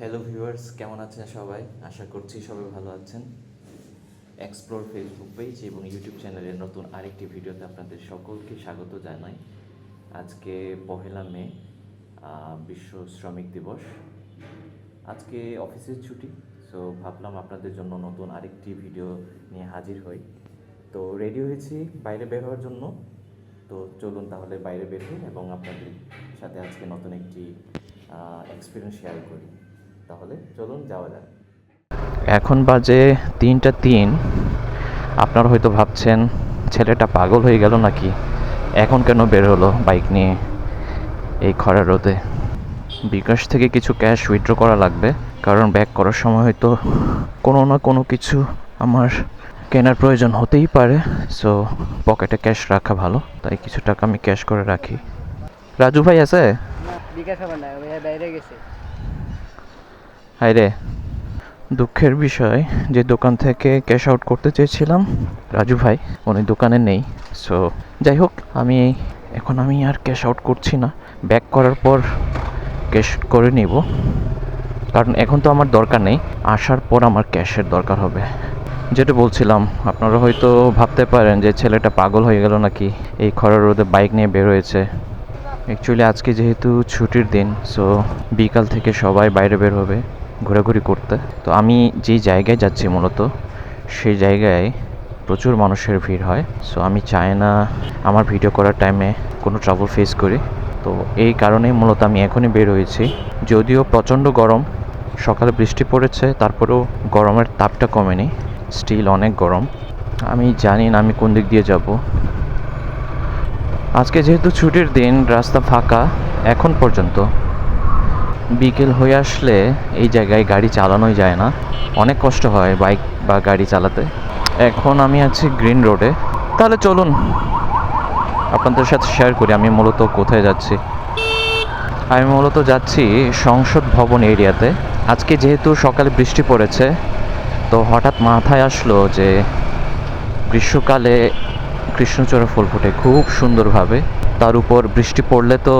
Hello viewers কেমন আছেন সবাই? আশা করছি সবাই ভালো আছেন। এক্সপ্লোর ফেসবুক পেজ এবং ইউটিউব চ্যানেলের নতুন আরেকটি ভিডিওতে আপনাদের সকলকে স্বাগত জানাই। আজকে পহেলা মে বিশ্ব শ্রমিক দিবস। আজকে অফিসের ছুটি সো ভাবলাম আপনাদের জন্য নতুন আরেকটি ভিডিও নিয়ে হাজির হই। তো রেডি হয়েছি বাইরে বের হওয়ার জন্য। তো চলুন তাহলে বাইরে বের হই এবং আপনাদের সাথে আজকে নতুন একটি এক্সপিরিয়েন্স শেয়ার করি। তাহলে চলুন যাওয়া যাক। এখন বাজে তিনটা তিন। আপনারা হয়তো ভাবছেন ছেলেটা পাগল হয়ে গেল নাকি? এখন কেন বের হলো বাইক নিয়ে এই খরা রোদে? বিকাশ থেকে কিছু ক্যাশ উইথড্র করা লাগবে কারণ ব্যাক করার সময় হয়তো কোনো না কোনো কিছু আমার কেনার প্রয়োজন হতেই পারে। সো পকেটে ক্যাশ রাখা ভালো তাই কিছু টাকা আমি ক্যাশ করে রাখি। রাজু ভাই আছে? বিকাশ হবে না বাইরে গেছে। হাই রে দুঃখের বিষয়, যে দোকান থেকে ক্যাশ আউট করতে চেয়েছিলাম, রাজু ভাই, উনি দোকানে নেই। সো যাই হোক, আমি, এখন আমি আর ক্যাশ আউট করছি না। ব্যাক করার পর ক্যাশ করে নিব। কারণ এখন তো আমার দরকার নেই। আসার পর আমার ক্যাশের দরকার হবে। যেটা বলছিলাম, আপনারা হয়তো ভাবতে পারেন যে ছেলেটা পাগল হয়ে গেল নাকি? এই খরার রোদে বাইক নিয়ে বের হয়েছে। অ্যাকচুয়ালি আজকে যেহেতু ছুটির দিন সো বিকাল থেকে সবাই বাইরে বের হবে। ঘোরাঘুরি করতে। তো আমি যেই জায়গায় যাচ্ছি মূলত, সেই জায়গায় প্রচুর মানুষের ভিড় হয়। সো আমি চাই না আমার ভিডিও করার টাইমে কোনো ট্রাবল ফেস করি। তো এই কারণেই মূলত আমি এখনই বের হয়েছি। যদিও প্রচণ্ড গরম, সকালে বৃষ্টি পড়েছে, তারপরেও গরমের তাপটা কমেনি স্টিল অনেক গরম। আমি জানি না আমি কোন দিক দিয়ে যাব। আজকে যেহেতু ছুটির দিন, রাস্তা ফাঁকা, এখন পর্যন্ত বিকেল হয়ে আসলে এই জায়গায় গাড়ি চালানোই যায় না। অনেক কষ্ট হয় বাইক বা গাড়ি চালাতে। এখন আমি আছি গ্রিন রোডে। তাহলে চলুন, আপনাদের সাথে শেয়ার করি আমি মূলত কোথায় যাচ্ছি। আমি মূলত যাচ্ছি সংসদ ভবন এরিয়াতে। আজকে যেহেতু সকালে বৃষ্টি পড়েছে, তো হঠাৎ মাথায় আসলো যে গ্রীষ্মকালে কৃষ্ণচূড়া ফুল ফোটে খুব সুন্দরভাবে। তার উপর বৃষ্টি পড়লে তো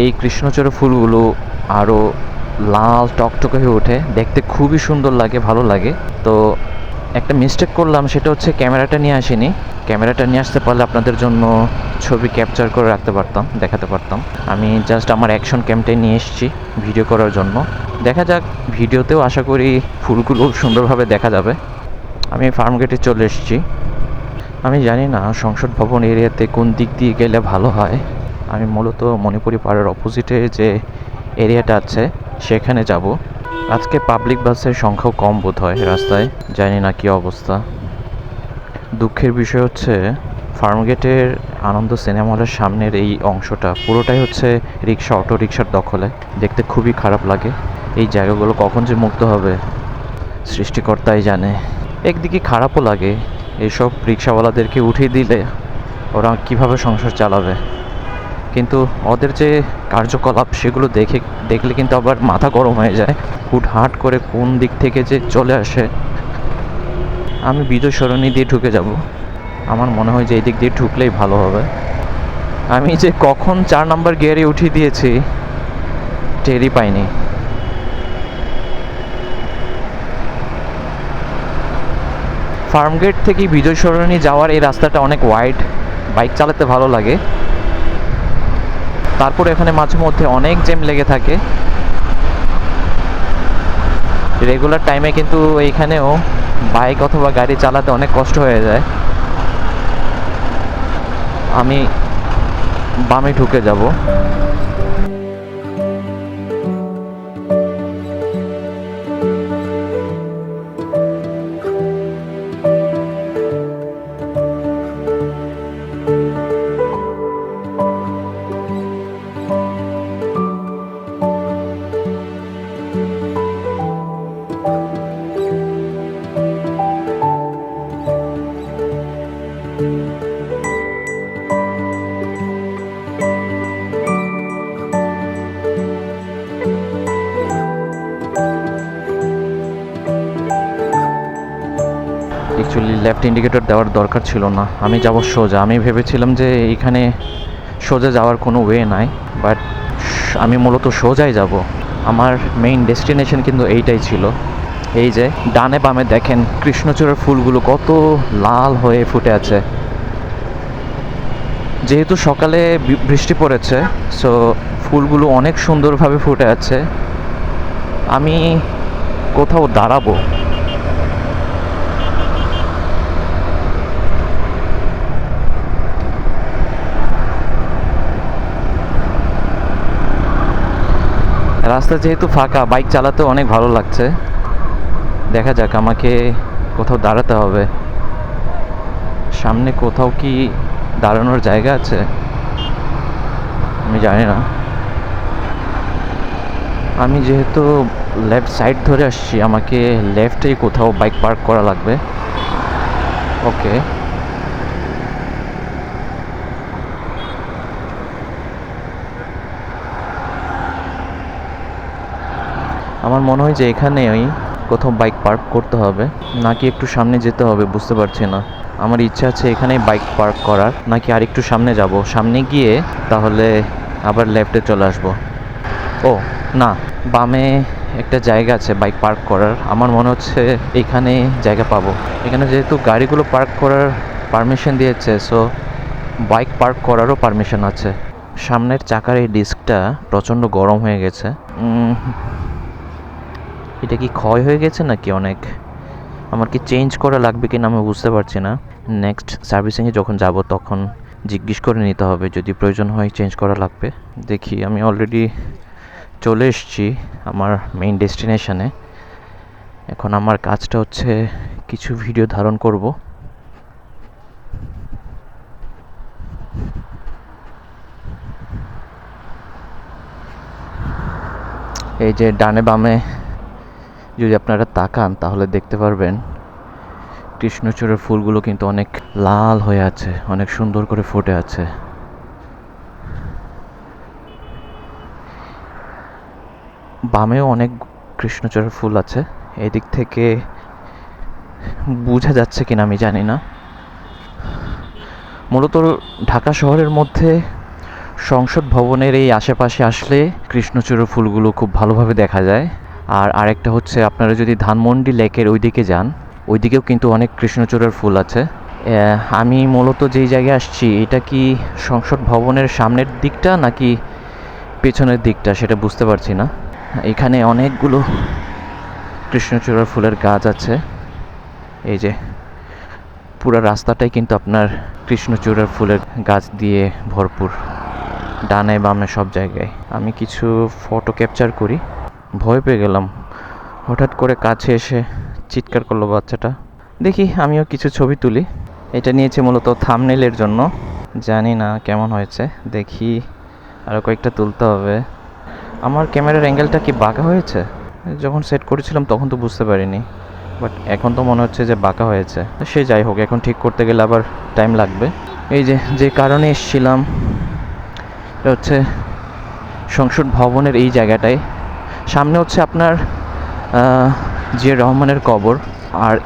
এই কৃষ্ণচূড়া ফুলগুলো আরও লাল টকটকে হয়ে ওঠে। দেখতে খুবই সুন্দর লাগে, ভালো লাগে। তো একটা মিস্টেক করলাম, সেটা হচ্ছে ক্যামেরাটা নিয়ে আসিনি। ক্যামেরাটা নিয়ে আসতে পারলে আপনাদের জন্য ছবি ক্যাপচার করে রাখতে পারতাম, দেখাতে পারতাম। আমি জাস্ট আমার অ্যাকশন ক্যামটাই নিয়ে এসেছি ভিডিও করার জন্য। দেখা যাক ভিডিওতেও আশা করি ফুলগুলো সুন্দরভাবে দেখা যাবে। আমি ফার্ম গেটে চলে এসেছি। আমি জানি না সংসদ ভবন এরিয়াতে কোন দিক দিয়ে গেলে ভালো হয়। আমি মূলত মণিপুরি পাড়ার অপোজিটে যে এরিয়াটা আছে, সেখানে যাব। আজকে পাবলিক বাসের সংখ্যাও কম বোধ হয় রাস্তায়, জানি না কি অবস্থা। দুঃখের বিষয় হচ্ছে, ফার্মগেটের আনন্দ সিনেমা হলের সামনের এই অংশটা পুরোটাই হচ্ছে রিক্সা অটো রিক্সার দখলে। দেখতে খুবই খারাপ লাগে। এই জায়গাগুলো কখন যে মুক্ত হবে, সৃষ্টিকর্তাই জানে। একদিকে খারাপও লাগে এইসব রিক্সাওয়ালাদেরকে উঠিয়ে দিলে ওরা কীভাবে সংসার চালাবে? কিন্তু ওদের যে কার্যকলাপ সেগুলো দেখে, দেখলে কিন্তু আবার মাথা গরম হয়ে যায়। হুট হাট করে কোন দিক থেকে যে চলে আসে। আমি বিজয় সরণি দিয়ে ঢুকে যাব। আমার মনে হয় যে এই দিক দিয়ে ঢুকলেই ভালো হবে। আমি যে কখন চার নাম্বার গিয়ারে উঠিয়ে দিয়েছি, টেরই পাইনি। ফার্মগেট থেকে বিজয় সরণি যাওয়ার এই রাস্তাটা অনেক ওয়াইড বাইক চালাতে ভালো লাগে। তারপর এখানে মাঝে মধ্যে অনেক জ্যাম লেগে থাকে। রেগুলার টাইমে কিন্তু এইখানেও বাইক অথবা গাড়ি চালাতে অনেক কষ্ট হয়ে যায়। আমি বামে ঢুকে যাব। লেফট ইন্ডিকেটর দেওয়ার দরকার ছিল না। আমি যাব সোজা। আমি ভেবেছিলাম যে এইখানে সোজা যাওয়ার কোনো ওয়ে নাই বাট আমি মূলত সোজাই যাব। আমার মেইন ডেস্টিনেশন কিন্তু এইটাই ছিল। এই যে, ডানে বামে দেখেন কৃষ্ণচূড়ার ফুলগুলো কত লাল হয়ে ফুটে আছে। যেহেতু সকালে বৃষ্টি পড়েছে সো ফুলগুলো অনেক সুন্দরভাবে ফুটে আছে। আমি কোথাও দাঁড়াবো। রাস্তা যেহেতু ফাঁকা, বাইক চালাতে অনেক ভালো লাগছে। দেখা যাক আমাকে কোথাও দাঁড়াতে হবে। সামনে কোথাও কি দাঁড়ানোর জায়গা আছে? আমি জানি না। আমি যেহেতু লেফট সাইড ধরে আসছি, আমাকে লেফটেই কোথাও বাইক পার্ক করা লাগবে। ওকে আমার মনে হয় যে এখানে ওই কোথাও বাইক পার্ক করতে হবে। নাকি একটু সামনে যেতে হবে, বুঝতে পারছি না। আমার ইচ্ছা আছে এখানেই বাইক পার্ক করার। নাকি আর একটু সামনে যাব। সামনে গিয়ে তাহলে আবার লেফটে চলে আসব। ও, না, বামে একটা জায়গা আছে বাইক পার্ক করার। আমার মনে হচ্ছে এখানে জায়গা পাবো। এখানে যেহেতু গাড়িগুলো পার্ক করার পারমিশন দিয়েছে সো বাইক পার্ক করারও পারমিশন আছে। সামনের চাকার এই ডিস্কটা প্রচণ্ড গরম হয়ে গেছে। এটা কি ক্ষয় হয়ে গেছে নাকি অনেক? আমার কি চেঞ্জ করা লাগবে কিনা আমি বুঝতে পারছি না। নেক্সট সার্ভিসিংয়ে যখন যাব তখন জিজ্ঞেস করে নিতে হবে যদি প্রয়োজন হয় চেঞ্জ করা লাগবে। দেখি, আমি অলরেডি চলে এসেছি আমার মেইন ডেস্টিনেশনে এখন আমার কাজটা হচ্ছে কিছু ভিডিও ধারণ করব। এই যে ডানে বামে যদি আপনারা তাকান, তাহলে দেখতে পারবেন কৃষ্ণচূড়ের ফুলগুলো কিন্তু অনেক লাল হয়ে আছে, অনেক সুন্দর করে ফুটে আছে। বামেও অনেক কৃষ্ণচূড়ার ফুল আছে। এদিক থেকে বোঝা যাচ্ছে কিনা আমি জানি না। মূলত ঢাকা শহরের মধ্যে সংসদ ভবনের এই আশেপাশে আসলে কৃষ্ণচূড়ার ফুলগুলো খুব ভালোভাবে দেখা যায়। আর আরেকটা হচ্ছে আপনারা যদি ধানমন্ডি লেকের ওইদিকে যান, ওইদিকেও কিন্তু অনেক কৃষ্ণচূড়ার ফুল আছে। আমি মূলত যেই জায়গায় আসছি, এটা কি সংসদ ভবনের সামনের দিকটা নাকি পেছনের দিকটা সেটা বুঝতে পারছি না। এখানে অনেকগুলো কৃষ্ণচূড়ার ফুলের গাছ আছে। এই যে, পুরো রাস্তাটাই কিন্তু আপনার কৃষ্ণচূড়ার ফুলের গাছ দিয়ে ভরপুর, ডানে বামে সব জায়গায়। আমি কিছু ফটো ক্যাপচার করি। ভয় পেয়ে গেলাম। হঠাৎ করে কাছে এসে চিৎকার করল বাচ্চাটা। দেখি আমিও কিছু ছবি তুলি। এটা নিয়েছে মূলত থামনেলের জন্য। জানি না কেমন হয়েছে। দেখি আরও কয়েকটা তুলতে হবে। আমার ক্যামেরার অ্যাঙ্গেলটা কি বাঁকা হয়েছে? যখন সেট করেছিলাম তখন তো বুঝতে পারিনি। বাট এখন তো মনে হচ্ছে যে বাঁকা হয়েছে। সে যাই হোক, এখন ঠিক করতে গেলে আবার টাইম লাগবে। এই যে যে কারণে এসেছিলাম, এটা হচ্ছে সংসদ ভবনের এই জায়গাটায়। সামনে হচ্ছে আপনার জিয়া রহমানের কবর। আর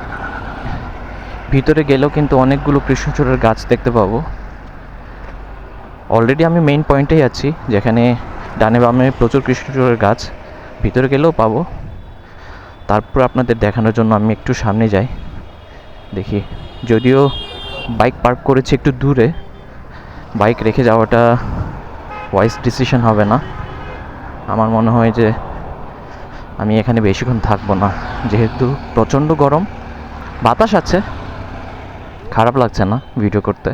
ভিতরে গেলেও কিন্তু অনেকগুলো কৃষ্ণচূড়ার গাছ দেখতে পাবো। অলরেডি আমি মেইন পয়েন্টেই আছি, যেখানে ডানে বামে প্রচুর কৃষ্ণচূড়ার গাছ। ভিতরে গেলেও পাবো। তারপর আপনাদের দেখানোর জন্য আমি একটু সামনে যাই। দেখি, যদিও বাইক পার্ক করেছি একটু দূরে বাইক রেখে যাওয়াটা ওয়াইস ডিসিশন হবে না। আমার মনে হয় যে আমি এখানে বেশিক্ষণ থাকব না। যেহেতু প্রচণ্ড গরম, বাতাস আছে। খারাপ লাগছে না ভিডিও করতে।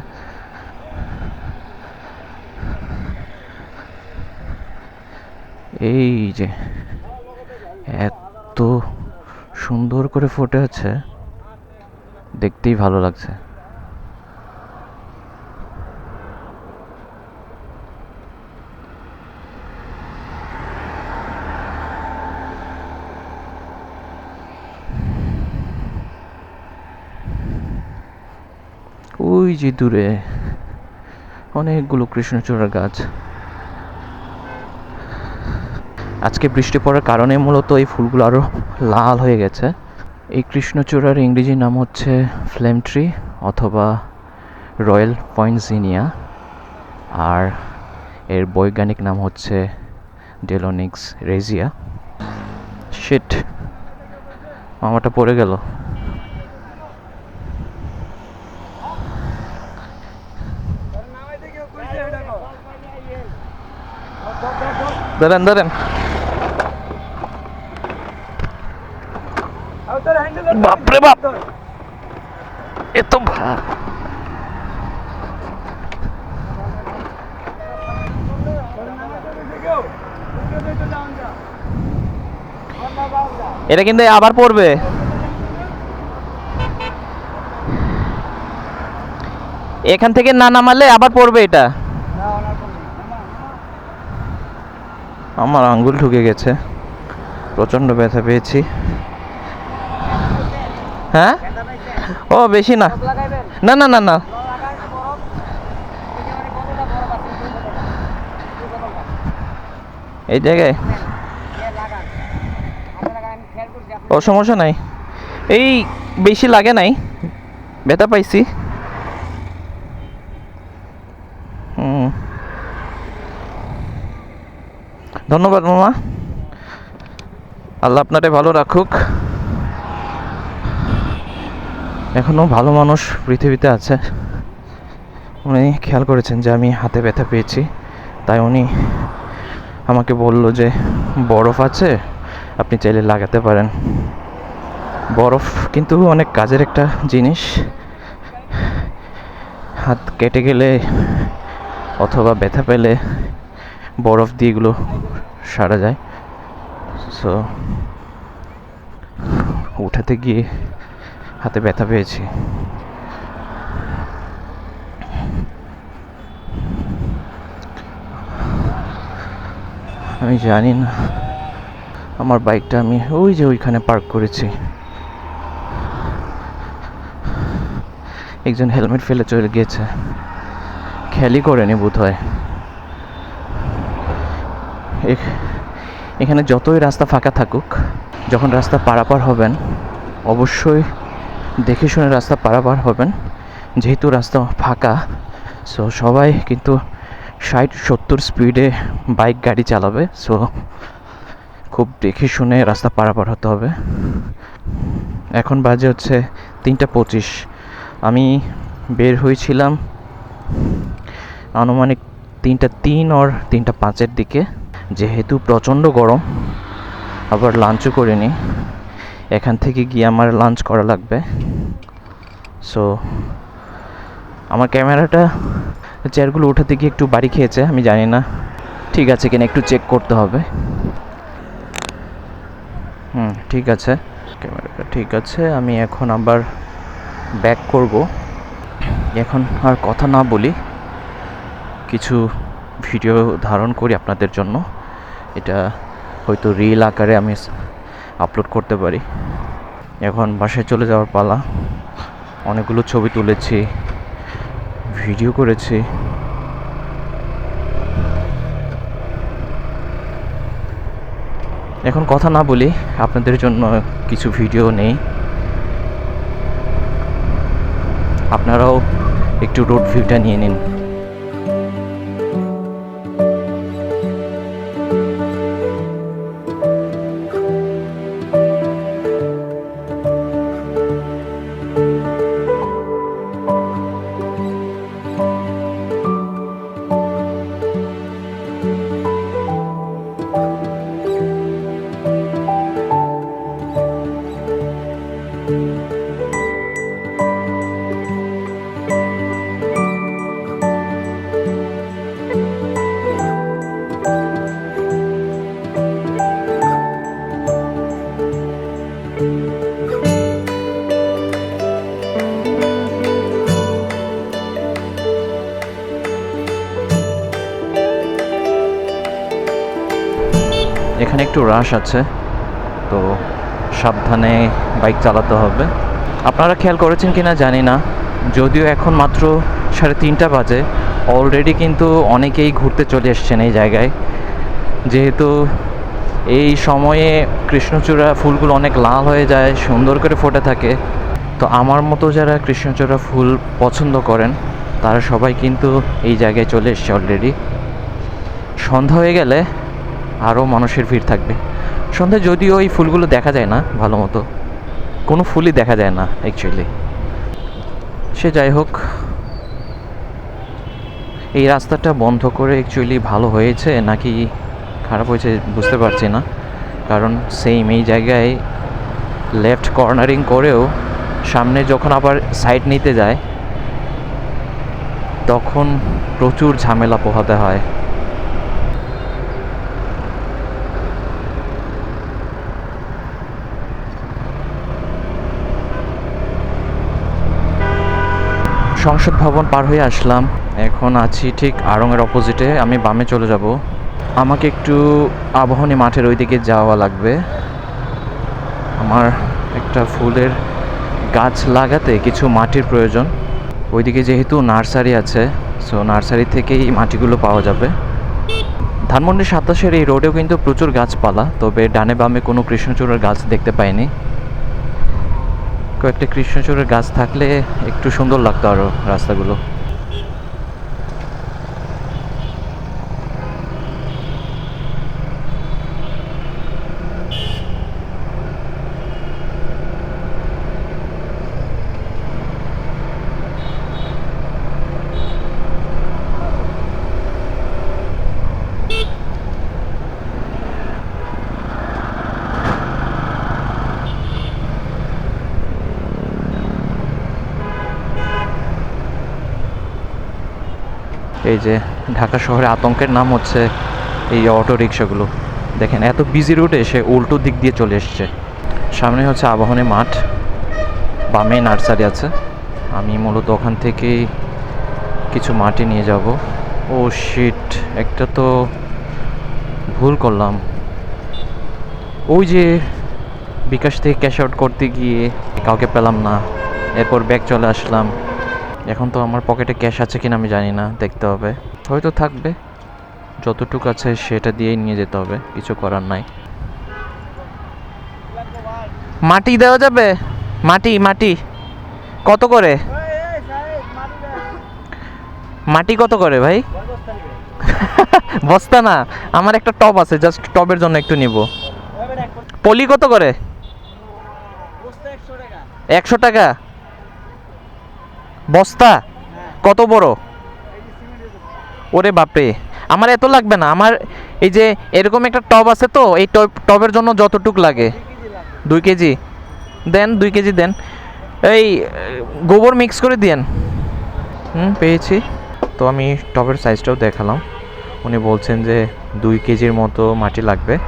এই যে এত সুন্দর করে ফুটে আছে, দেখতেই ভালো লাগছে ওই যে দূরে অনেকগুলো কৃষ্ণচূড়ার গাছ। আজকে বৃষ্টি পড়ার কারণে মূলত এই ফুলগুলো আরও লাল হয়ে গেছে। এই কৃষ্ণচূড়ার ইংরেজি নাম হচ্ছে ফ্লেম ট্রি অথবা রয়্যাল পয়েন্টজিনিয়া। আর এর বৈজ্ঞানিক নাম হচ্ছে ডেলোনিক্স রেজিয়া। শিট, মামাটা পড়ে গেল। দাঁড়ান দাঁড়ান। বাপরে বাপ! এত এটা কিন্তু আবার পড়বে। এখান থেকে না নামালে আবার পড়বে এটা। আমার আঙ্গুল ঢুকে গেছে। প্রচণ্ড ব্যথা পেয়েছি। হ্যাঁ? ও, বেশি না। না না না না। এই জায়গায়? ও, সমস্যা নাই। এই, বেশি লাগে নাই। ব্যথা পাইছি। ধন্যবাদ, মামা। আল্লাহ আপনারে ভালো রাখুক। এখনও ভালো মানুষ পৃথিবীতে আছে। উনি খেয়াল করেছেন যে আমি হাতে ব্যথা পেয়েছি। তাই উনি আমাকে বলল যে, বরফ আছে, আপনি চাইলে লাগাতে পারেন। বরফ কিন্তু অনেক কাজের একটা জিনিস। হাত কেটে গেলে অথবা ব্যথা পেলে বরফ দিয়ে এগুলো সারা যায়। সো উঠাতে গিয়ে হাতে ব্যথা পেয়েছি। আমি জানি না, আমার বাইকটা আমি ওই যে ওইখানে পার্ক করেছি। একজন হেলমেট ফেলে চলে গিয়েছে। খেয়ালই করেনি বোধ হয় এখানে যতই রাস্তা ফাঁকা থাকুক, যখন রাস্তা পারাপার হবেন, অবশ্যই দেখে শুনে রাস্তা পারাপার হবেন। যেহেতু রাস্তা ফাঁকা সো সবাই কিন্তু ষাট, সত্তর স্পিডে বাইক গাড়ি চালাবে সো খুব দেখে শুনে রাস্তা পারাপার হতে হবে। এখন বাজে হচ্ছে তিনটা পঁচিশ। আমি বের হয়েছিলাম আনুমানিক তিনটা তিন ওর তিনটা পাঁচের দিকে। যেহেতু প্রচণ্ড গরম, আবার লাঞ্চও করিনি। এখান থেকে গিয়ে আমার লাঞ্চ করা লাগবে। সো আমার ক্যামেরাটা চেয়ারগুলো ওঠাতে গিয়ে একটু বাড়ি খেয়েছে, আমি জানি না। ঠিক আছে কিনা একটু চেক করতে হবে। হুম, ঠিক আছে। ক্যামেরাটা ঠিক আছে, আমি এখন আবার ব্যাক করব। এখন আর কথা না বলি, কিছু ভিডিও ধারণ করি আপনাদের জন্য। এটা হয়তো রিল আকারে আমি আপলোড করতে পারি। এখন বাসায় চলে যাওয়ার পালা। অনেকগুলো ছবি তুলেছি ভিডিও করেছি। এখন কথা না বলি, আপনাদের জন্য কিছু ভিডিও নেই। আপনারাও একটু রোড ভিউটা নিয়ে নিন। এখানে একটু রাশ আছে, তো সাবধানে বাইক চালাতে হবে। আপনারা খেয়াল করেছেন কিনা জানি না, যদিও এখন মাত্র সাড়ে তিনটা বাজে। অলরেডি কিন্তু অনেকেই ঘুরতে চলে এসছেন এই জায়গায়। যেহেতু এই সময়ে কৃষ্ণচূড়া ফুলগুলো অনেক লাল হয়ে যায়, সুন্দর করে ফোটে থাকে। তো আমার মতো যারা কৃষ্ণচূড়া ফুল পছন্দ করেন, তারা সবাই কিন্তু এই জায়গায় চলে এসছে অলরেডি সন্ধ্যা হয়ে গেলে আরও মানুষের ভিড় থাকবে। সন্ধ্যায় যদিও এই ফুলগুলো দেখা যায় না, ভালো মতো। কোনো ফুলই দেখা যায় না অ্যাকচুয়ালি সে যাই হোক, এই রাস্তাটা বন্ধ করে অ্যাকচুয়ালি ভালো হয়েছে, নাকি খারাপ হয়েছে বুঝতে পারছি না। কারণ সেম এই জায়গায় লেফট কর্নারিং করেও সামনে যখন আবার সাইড নিতে যায়, তখন প্রচুর ঝামেলা পোহাতে হয়। সংসদ ভবন পার হয়ে আসলাম। এখন আছি ঠিক আড়ংয়ের অপোজিটে আমি বামে চলে যাব। আমাকে একটু আবাহনী মাঠের ওইদিকে যাওয়া লাগবে। আমার একটা ফুলের গাছ লাগাতে কিছু মাটির প্রয়োজন। ওইদিকে যেহেতু নার্সারি আছে সো নার্সারি থেকেই মাটিগুলো পাওয়া যাবে। ধানমন্ডি সাতাশের এই রোডেও কিন্তু প্রচুর গাছপালা, তবে ডানে বামে কোনো কৃষ্ণচূড়ার গাছ দেখতে পাইনি। কয়েকটা কৃষ্ণচূড়ের গাছ থাকলে একটু সুন্দর লাগতো আরও রাস্তাগুলো। এই যে ঢাকা শহরে আতঙ্কের নাম হচ্ছে এই অটো রিক্সাগুলো দেখেন, এত বিজি রুটে সে উল্টো দিক দিয়ে চলে এসছে। সামনে হচ্ছে আবাহনী মাঠ, বামে নার্সারি আছে। আমি মূলত ওখান থেকেই কিছু মাটি নিয়ে যাব। ও শিট একটা তো ভুল করলাম। ওই যে বিকাশ থেকে ক্যাশ আউট করতে গিয়ে কাউকে পেলাম না। এরপর ব্যাগ চলে আসলাম। এখন তো আমার পকেটে ক্যাশ আছে কিনা আমি জানি না, দেখতে হবে। হয়তো থাকবে। যতটুকু আছে সেটা দিয়েই নিয়ে যেতে হবে, কিছু করার নাই। মাটি দেওয়া যাবে? মাটি মাটি। কত করে? মাটি কত করে ভাই? বস্তা না, আমার একটা টব আছে, জাস্ট টবের জন্য একটু নিব। পলি কত করে? একশো টাকা। বস্তা? কত বড়? ওরে বাপরে। আমার এত লাগবে না। আমার এই যে এরকম একটা টব আছে তো, এই টব, টবের জন্য যতটুক লাগে। দুই কেজি। দেন, দুই কেজি দেন। এই, গোবর মিক্স করে দিয়েন। হুম, পেয়েছি। তো আমি টবের সাইজটাও দেখালাম। উনি বলছেন যে দুই কেজির মতো মাটি লাগবে।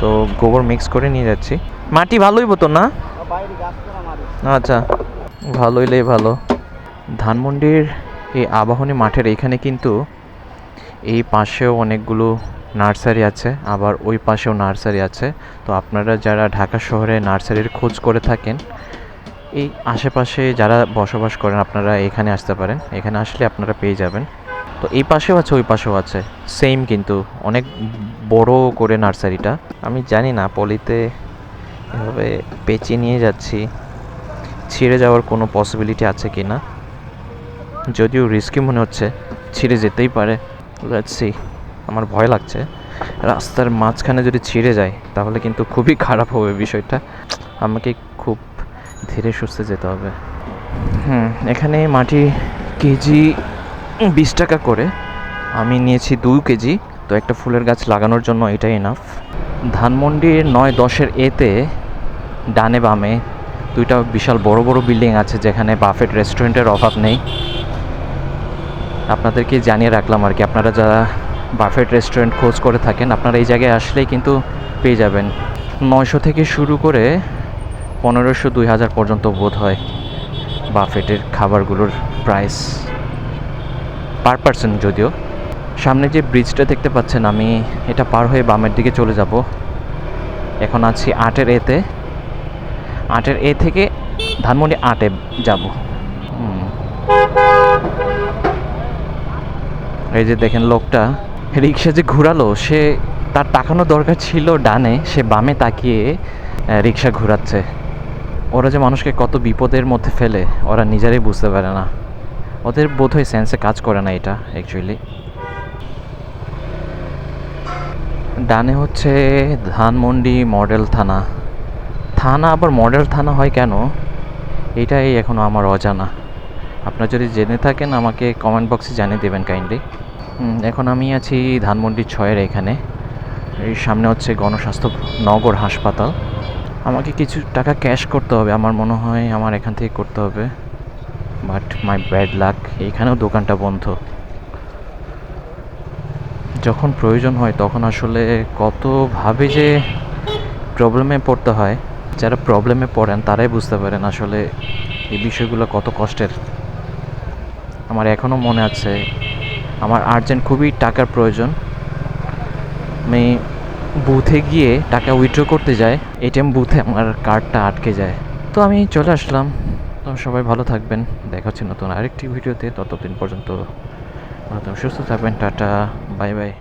তো গোবর মিক্স করে নিয়ে যাচ্ছি। মাটি ভালোই হতো না? আচ্ছা। ভালো হইলেই ভালো। ধানমন্ডির এই আবাহনী মাঠের এইখানে কিন্তু এই পাশেও অনেকগুলো নার্সারি আছে, আবার ওই পাশেও নার্সারি আছে। তো আপনারা যারা ঢাকা শহরে নার্সারির খোঁজ করে থাকেন, এই আশেপাশে যারা বসবাস করেন, আপনারা এখানে আসতে পারেন। এখানে আসলে আপনারা পেয়ে যাবেন। তো এই পাশেও আছে, ওই পাশেও আছে। সেম কিন্তু, অনেক বড় করে নার্সারিটা। আমি জানি না, পলিতে এভাবে পেঁচিয়ে নিয়ে যাচ্ছি, ছিঁড়ে যাওয়ার কোনো পসিবিলিটি আছে কি না যদিও রিস্কি মনে হচ্ছে ছিঁড়ে যেতেই পারে। সি আমার ভয় লাগছে। রাস্তার মাঝখানে যদি ছিঁড়ে যায়, তাহলে কিন্তু খুবই খারাপ হবে বিষয়টা। আমাকে খুব ধীরে সুস্থে যেতে হবে। হুম, এখানে মাটি কেজি বিশ টাকা করে। আমি নিয়েছি দু কেজি, তো একটা ফুলের গাছ লাগানোর জন্য এটাই এনাফ ধানমন্ডির নয় দশের এতে, ডানে বামে, দুইটা বিশাল বড় বড় বিল্ডিং আছে যেখানে বাফেট রেস্টুরেন্টের অভাব নেই। আপনাদেরকে জানিয়ে রাখলাম আর কি। আপনারা যারা বাফেট রেস্টুরেন্ট খোঁজ করে থাকেন, আপনারা এই জায়গায় আসলেই কিন্তু পেয়ে যাবেন। নয়শো থেকে শুরু করে পনেরোশো দুই হাজার পর্যন্ত বোধ হয় বাফেটের খাবারগুলোর প্রাইস পার পার্সন যদিও। সামনে যে ব্রিজটা দেখতে পাচ্ছেন, আমি এটা পার হয়ে বামের দিকে চলে যাব। এখন আছি আটের এতে। আটের এ থেকে ধানমন্ডি আটে যাব হুম। এই যে দেখেন লোকটা, রিক্সা যে ঘোরালো, সে তার তাকানো দরকার ছিল ডানে, সে বামে তাকিয়ে রিক্সা ঘোরাচ্ছে। ওরা যে মানুষকে কত বিপদের মধ্যে ফেলে, ওরা নিজেরাই বুঝতে পারে না। ওদের বোধহয় সেন্সে কাজ করে না এটা অ্যাকচুয়ালি ডানে হচ্ছে ধানমন্ডি মডেল থানা। থানা আবার মডেল থানা হয় কেন? এটাই এখনও আমার অজানা। আপনারা যদি জেনে থাকেন, আমাকে কমেন্ট বক্সে জানিয়ে দেবেন কাইন্ডলি এখন আমি আছি ধানমন্ডি ছয়ের এখানে। এই সামনে হচ্ছে গণস্বাস্থ্য নগর হাসপাতাল। আমাকে কিছু টাকা ক্যাশ করতে হবে, আমার মনে হয় আমার এখান থেকে করতে হবে। বাট মাই ব্যাড লাক এইখানেও দোকানটা বন্ধ। যখন প্রয়োজন হয়, তখন আসলে কতভাবে যে প্রবলেমে পড়তে হয়, যারা প্রবলেমে পড়েন, তারাই বুঝতে পারেন আসলে এই বিষয়গুলো কত কষ্টের। আমার এখনও মনে আছে, আমার আর্জেন্ট খুবই টাকার প্রয়োজন। আমি বুথে গিয়ে টাকা উইথড্র করতে যাই এটিএম বুথে আমার কার্ডটা আটকে যায়। তো আমি চলে আসলাম। তো সবাই ভালো থাকবেন। দেখা হচ্ছে নতুন আরেকটি ভিডিওতে। ততদিন পর্যন্ত ভালো সুস্থ থাকবেন, টাটা, বাই বাই।